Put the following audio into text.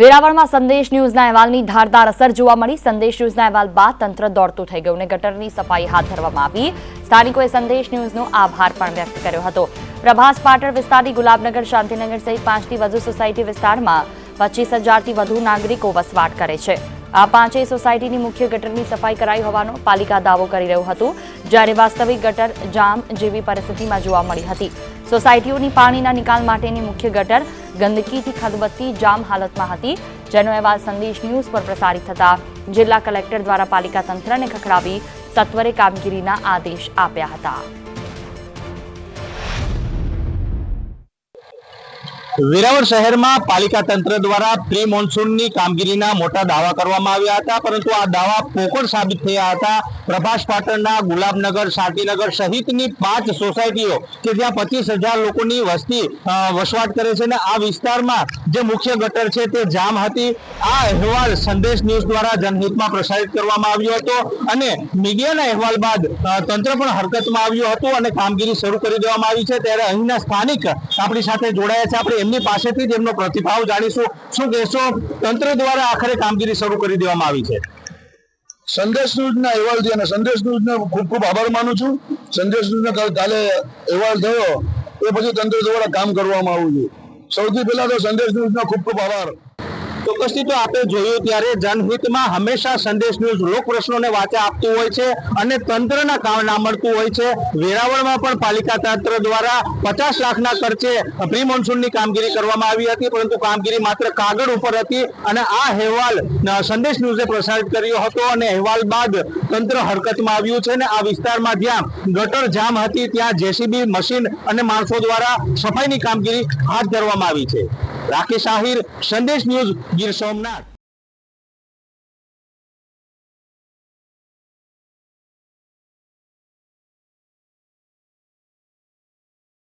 વેરાવળમાં સંદેશ ન્યૂઝના અહેવાલની ધારદાર અસર જોવા મળી. સંદેશ ન્યૂઝના અહેવાલ બાદ તંત્ર દોડતું થઈ ગયું અને ગટરની સફાઈ હાથ ધરવામાં આવી. સ્થાનિકોએ સંદેશ ન્યૂઝનો આભાર પણ વ્યક્ત કર્યો હતો. પ્રભાસ પાટણ વિસ્તારની ગુલાબનગર, શાંતિનગર સહિત પાંચથી વધુ સોસાયટી વિસ્તારમાં પચીસ હજારથી વધુ નાગરિકો વસવાટ કરે છે. આ પાંચેય સોસાયટીની મુખ્ય ગટરની સફાઈ કરાઈ હોવાનો પાલિકા દાવો કરી રહ્યું હતું, જ્યારે વાસ્તવિક ગટર જામ જેવી પરિસ્થિતિમાં જોવા મળી હતી. સોસાયટીઓની પાણીના નિકાલ માટેની મુખ્ય ગટર ગંદકીથી ખદબદતી જામ હાલતમાં હતી, જેનો અહેવાલ સંદેશ ન્યૂઝ પર પ્રસારિત થતા જિલ્લા કલેક્ટર દ્વારા પાલિકા તંત્રને ખખડાવી સત્વરે કામગીરીના આદેશ આપ્યા હતા. વેરાવળ શહેરમાં પાલિકા તંત્ર દ્વારા પ્રી મોન્સૂનની કામગીરીના મોટા દાવા કરવામાં આવ્યા હતા, પરંતુ આ દાવા પોકળ સાબિત થયા હતા. પ્રભાસ પાટણના ગુલાબનગર, શાંતિનગર સહિતની પાંચ સોસાયટીઓ કે જ્યાં પચીસ હજાર લોકોની વસ્તી વસવાટ કરે છે અને આ વિસ્તારમાં જે મુખ્ય ગટર છે તે જામ હતી. આ અહેવાલ સંદેશ ન્યૂઝ દ્વારા જનહિતમાં પ્રસારિત કરવામાં આવ્યો હતો અને મીડિયાના અહેવાલ બાદ તંત્ર પણ હરકતમાં આવ્યું હતું અને કામગીરી શરૂ કરી દેવામાં આવી છે. ત્યારે અહીંના સ્થાનિક આપણી સાથે જોડાયા છે. આપણે એમની પાસેથી જ એમનો પ્રતિભાવ જાણીશું. શું કહેશો? તંત્ર દ્વારા આખરે કામગીરી શરૂ કરી દેવામાં આવી છે. સંદેશ ન્યૂઝના અહેવાલ છે અને સંદેશ ન્યૂઝને ખૂબ ખૂબ આભાર માનું છું. સંદેશ ન્યૂઝને કાલે અહેવાલ થયો, એ પછી તંત્ર દ્વારા કામ કરવામાં આવ્યું છે. સૌથી પહેલા તો સંદેશ ન્યૂઝનો ખૂબ ખૂબ આભાર. અને કાગળ ઉપર હતી અને આ અહેવાલ સંદેશ ન્યૂઝે પ્રસારિત કર્યો હતો અને અહેવાલ બાદ તંત્ર હરકતમાં આવ્યું છે અને આ વિસ્તારમાં જ્યાં ગટર જામ હતી, ત્યાં જેસીબી મશીન અને માણસો દ્વારા સફાઈની કામગીરી હાથ ધરવામાં આવી છે. રાકેશ આહિર સંદેશ ન્યૂઝ ગીર સોમનાથ